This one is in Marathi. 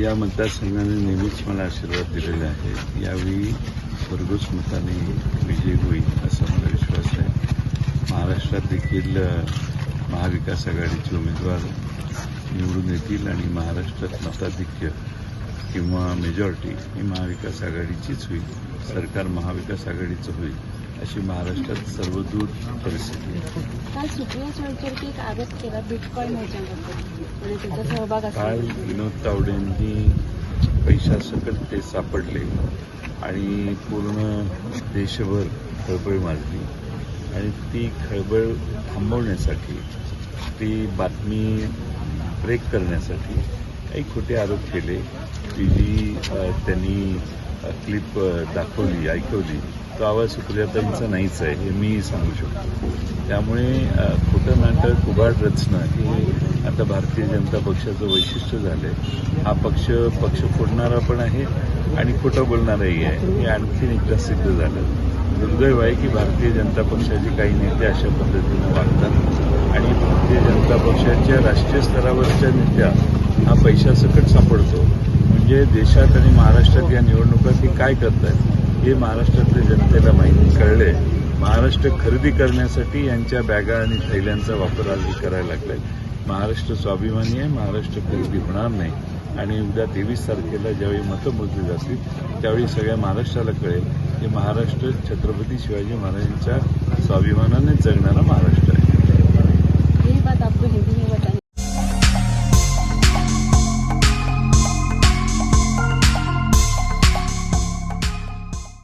या मतदारसंघाने नेहमीच मला आशीर्वाद दिलेला आहे. यावेळी भरघोस मताने विजय होईल असा मला विश्वास आहे. महाराष्ट्रात देखील महाविकास आघाडीचे उमेदवार निवडून येतील आणि महाराष्ट्रात मताधिक्य किंवा मेजॉरिटी ही महाविकास आघाडीचीच होईल. सरकार महाविकास आघाडीचं होईल. अशी महाराष्ट्रात सर्वदूर परिस्थिती काल सुप्रिया सुळेंवरती एक आरोप केला बिटकॉईन ह्याच्याबद्दल त्याचा सहभाग काल असेल विनोद तावडेंनी पैशासकट ते सापडले आणि पूर्ण देशभर खळबळ माजली. आणि ती खळबळ थांबवण्यासाठी ती बातमी ब्रेक करण्यासाठी काही खोटे आरोप केले की जी त्यांनी क्लिप दाखवली ऐकवली तो आवाज सुप्रियाताईंचा नाहीच आहे हे मी सांगू शकतो. त्यामुळे खोटं नाटक उभाड रचना हे आता भारतीय जनता पक्षाचं वैशिष्ट्य झालं आहे हा पक्ष पक्ष फोडणारा पण आहे आणि खोटं बोलणाराही आहे. हे आणखीन एकदा सिद्ध झालं. दुर्दैव आहे की भारतीय जनता पक्षाचे काही नेते अशा पद्धतीनं वागतात आणि भारतीय जनता पक्षाच्या राष्ट्रीय स्तरावरच्या नेत्या हा पैशासकट सापडतो. म्हणजे देशात आणि महाराष्ट्रात या निवडणुकात ते काय करतायत हे महाराष्ट्रातल्या जनतेला माहिती कळले. महाराष्ट्र खरेदी करण्यासाठी यांच्या बॅगा आणि थैल्यांचा वापर आज करायला लागलाय. महाराष्ट्र स्वाभिमानी आहे महाराष्ट्र खरेदी होणार नाही. आणि उद्या तेवीस तारखेला ज्यावेळी मतं मोजली जातील त्यावेळी सगळ्या महाराष्ट्राला कळेल की महाराष्ट्र छत्रपती शिवाजी महाराजांच्या स्वाभिमानाने जगणारा महाराष्ट्र.